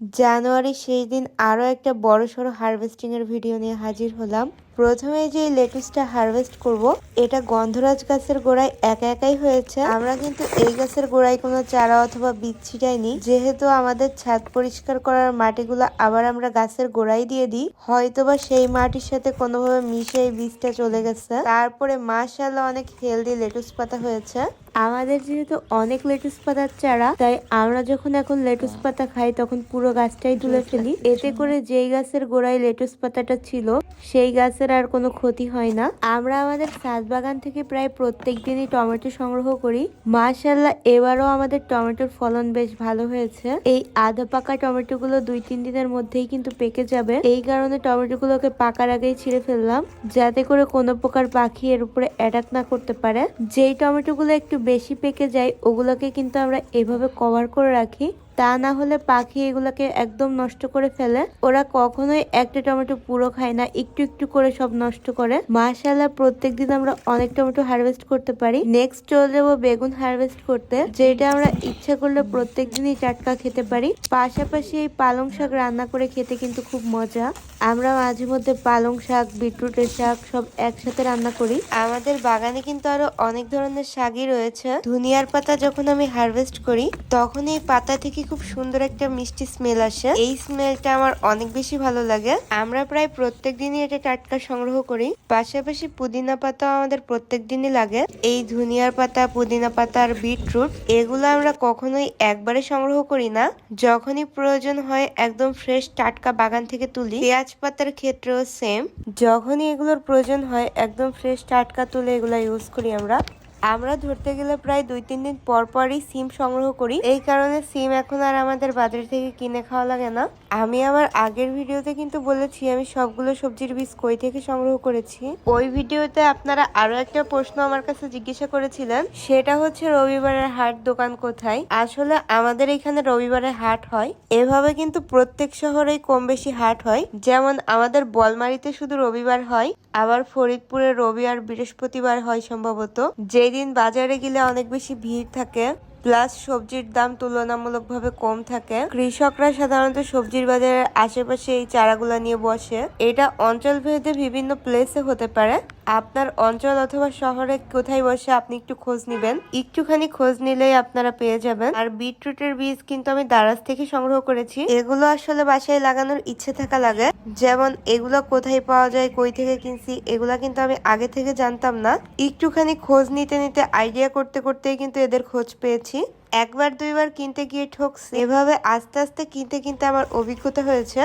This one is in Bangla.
জানুয়ারির শেষ দিন আরও একটা বড়সড় হারভেস্টিংয়ের হারভেস্টিং ভিডিও নিয়ে হাজির হলাম। প্রথমে যে লেটুসটা হারভেস্ট করব, এটা গন্ধরাজ গাছের গোড়ায় একা একাই হয়েছে। আমরা কিন্তু এই গাছের গোড়ায় কোনো চারা অথবা বীজ ছিটাইনি যেহেতু আমাদের ছাদ পরিষ্কার করার মাটিগুলো আবার আমরা গাছের গোড়ায় দিয়ে দিই, হয়তোবা সেই মাটির সাথে কোনোভাবে মিশে এই বীজটা চলে গেছে। তারপরে মাশাআল্লাহ অনেক হেলদি লেটুস পাতা হয়েছে। আমাদের যেহেতু অনেক লেটুস পাতার চারা, তাই আমরা যখন এখন লেটুস পাতা খাই, তখন পুরো গাছটাই তুলে ফেলি। এতে করে যেই গাছের গোড়ায় লেটুস পাতাটা ছিল, সেই গাছের আর কোনো ক্ষতি হয় না। আমরা আমাদের ছাদ বাগান থেকে প্রায় প্রত্যেক দিনই টমেটো সংগ্রহ করি। মাশাল্লাহ এবারও আমাদের টমেটোর ফলন বেশ ভালো হয়েছে। এই আধা পাকা টমেটো গুলো দুই তিন দিনের মধ্যেই কিন্তু পেকে যাবে। এই কারণে টমেটো গুলোকে পাকার আগেই ছিঁড়ে ফেললাম, যাতে করে কোনো প্রকার পাখি এর উপরে অ্যাটাক না করতে পারে। যেই টমেটো গুলো একটু বেশি পেকে যায়, ওগুলোকে কিন্তু আমরা এভাবে কভার করে রাখি। তা না হলে পাখি এগুলোকে একদম নষ্ট করে ফেলে। ওরা কখনোই একটা টমেটো পুরো খায় না, একটু একটু করে সব নষ্ট করে। মাশাল্লাহ প্রত্যেকদিন আমরা অনেক টমেটো হারভেস্ট করতে পারি। নেক্সট চলে যাব বেগুন হারভেস্ট করতে, যেটা আমরা ইচ্ছা করলে প্রত্যেক দিনই টাটকা খেতে পারি। পাশাপাশি এই পালং শাক রান্না করে খেতে কিন্তু খুব মজা। আমরা মাঝে মধ্যে পালং শাক, বিটরুটের শাক সব একসাথে রান্না করি। আমাদের বাগানে কিন্তু আরও অনেক ধরনের শাকই রয়েছে। ধুনিয়ার পাতা যখন আমি হারভেস্ট করি, তখন এই পাতা থেকে খুব সুন্দর একটা মিষ্টি স্মেল আসে। এই স্মেলটা আমার অনেক বেশি ভালো লাগে। আমরা প্রায় প্রত্যেক দিনই এটা টাটকা সংগ্রহ করি। পাশাপাশি পুদিনা পাতা আমাদের প্রত্যেক দিনই লাগে। এই ধনিয়ার পাতা, পুদিনা পাতা আর বিটরুট, এগুলো আমরা কখনোই একবারে সংগ্রহ করি না। যখনই প্রয়োজন হয়, একদম ফ্রেশ টাটকা বাগান থেকে তুলি। পেঁয়াজ পাতার ক্ষেত্রেও সেম যখনই এগুলোর প্রয়োজন হয়, একদম ফ্রেশ টাটকা তুলে এগুলো ইউজ করি আমরা। আমরা ধরতে গেলে প্রায় দুই, তিন দিন পর পরই সিম সংগ্রহ করি। এই কারণে সিম এখন আর আমাদের বাজার থেকে কিনে খাওয়া লাগে না। আমি আমার আগের ভিডিওতে কিন্তু বলেছি, আমি সবগুলো সবজির বীজ কই থেকে সংগ্রহ করেছি। ওই ভিডিওতে আপনারা আরও একটা প্রশ্ন আমার কাছে জিজ্ঞাসা করেছিলেন, সেটা হচ্ছে রবিবারের হাট দোকান কোথায়? আসলে আমাদের এখানে রবিবারের হাট হয়। এভাবে কিন্তু প্রত্যেক শহরেই কম বেশি হাট হয়। যেমন আমাদের বলমারিতে শুধু রবিবার হয়, আবার ফরিদপুরে রবি আর বৃহস্পতিবার হয় সম্ভবত। যেদিন বাজারে গেলে অনেক বেশি ভিড় থাকে। প্লাস সবজির দাম তুলনামূলকভাবে কম থাকে। কৃষকরা সাধারণত সবজির বাজারের আশেপাশে এই চারাগুলা নিয়ে বসে। এটা অঞ্চল ভেদে বিভিন্ন প্লেসে হতে পারে। আপনার অঞ্চল অথবা শহরে কোথায় বসে আপনি একটু খোঁজ নিবেন। একটুখানি খোঁজ নিলেই আপনারা পেয়ে যাবেন। আর বিটরুটের বীজ কিন্তু আমি দারাজ থেকে সংগ্রহ করেছি। এগুলো আসলে বাসায় লাগানোর ইচ্ছে থাকা লাগে। যেমন এগুলো কোথায় পাওয়া যায়, কই থেকে কিনছি, এগুলা কিন্তু আমি আগে থেকে জানতাম না। একটুখানি খোঁজ নিতে নিতে আইডিয়া করতে করতেই কিন্তু এদের খোঁজ পেয়েছি। একবার দুইবার কিনতে গিয়ে ঠকছে। এভাবে আস্তে আস্তে কিনতে কিনতে আমার অভিজ্ঞতা হয়েছে।